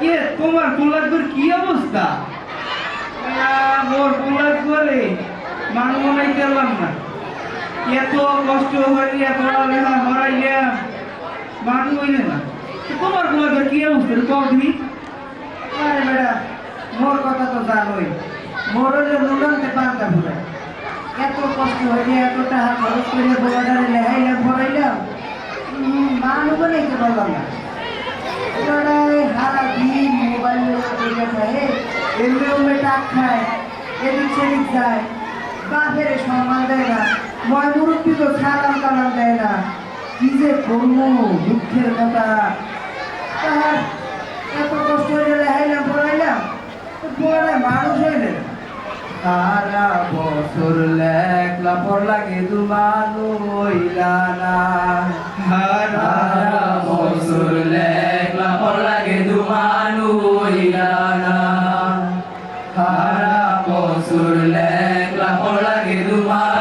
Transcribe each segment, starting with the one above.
কে তোমার পোলাগুর কি অবস্থা? মোর পোলার করে মান মনে করলাম না। এত কষ্ট হয়ে, এত লেখা হরাইলাম মান হইলে না। তোমার পোলাগুর কি অবস্থা? কও তুমি আরে বেটা, মোর কথা তো জানোই। মোর যে নুনতে পান্তা ফুলে এত কষ্ট হয়ে এত টাকা খরচ করে বোলাটারে লেখাইলাম পড়াইলাম মানুষ বানাইতে পারলাম না। এই সারা দিন মোবাইল দেখে থাকে এমনি টাক খায় এদিক সেদিক যায়, বাপের সম্মান দেয় না, ময় মুরব্বী তো সালাম কালাম দেয় না। কি যে করব দুঃখের কথা। তাহার এত কষ্ট হয়ে লেখাইলাম পড়াইলাম তো পড়ে মানুষ হইলে। সারা বছর লেখলা, পড়লা কিন্তু মানুষ হইলা না। হারা বছর লেখলা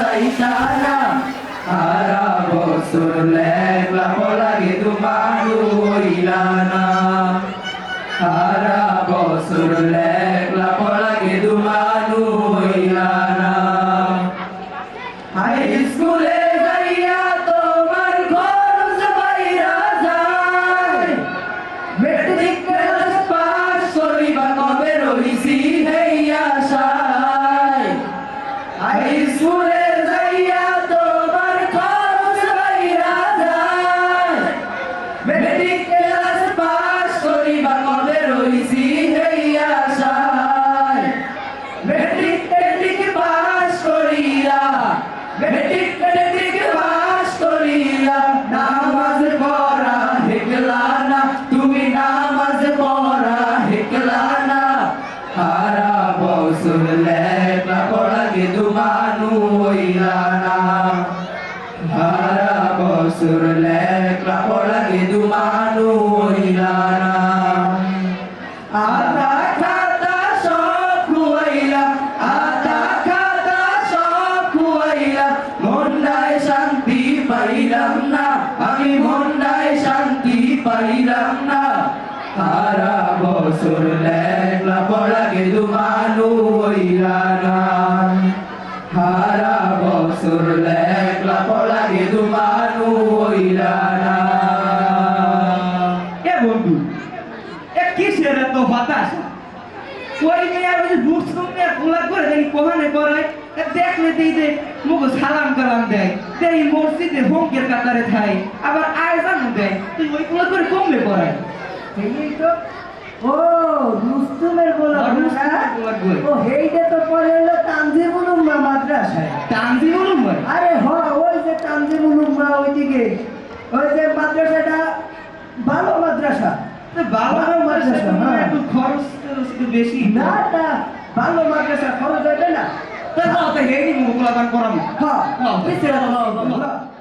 বইতে চাইতা না সারা বছর লেখলা পড়াগে তোমার হইলা না সারা বছর লেখলা পড়াগে লেখা পড়া গে তুমানু হইলা না আতা খাতা সব খুয়াইলাম আতা খাতা সব খুয়াইলাম মন্ডায় শান্তি পাইলাম না আমি মন্ডায় শান্তি পাইলাম না সারা বছর লেখলা পড়া গে দুমানু হইলা না সারা বছর লেখলা কিসের এত হতাশ। ওই মেয়ে আর ওই যে রুস্তম করে দেখি কোহানে এ দেখলে দেই দে মুখ সালাম কালাম দেয় দেই মসজিদে হোমকের কাতারে থাই আবার আয়জান দেয় তুই ওই পোলা করে কমলে করায় এই তো ও রুস্তুমের করে। ও হেইটা তো পরে হলো তানজিমুল উম্মা মাদ্রাসায়। টানজি বলুন ভাই আরে হ ওই যে তানজিমুল উম্মা ওইদিকে ওই যে মাদ্রাসাটা ভালো মাদ্রাসা তো বাবা ভালো মাদ্রাসা, না। একটু খরচ টরচ একটু বেশি। না না ভালো মাদ্রাসা খরচ হবে না। তা যাও তো হেই মুখ পোলা করাবো। হ্যাঁ। হ্যাঁ।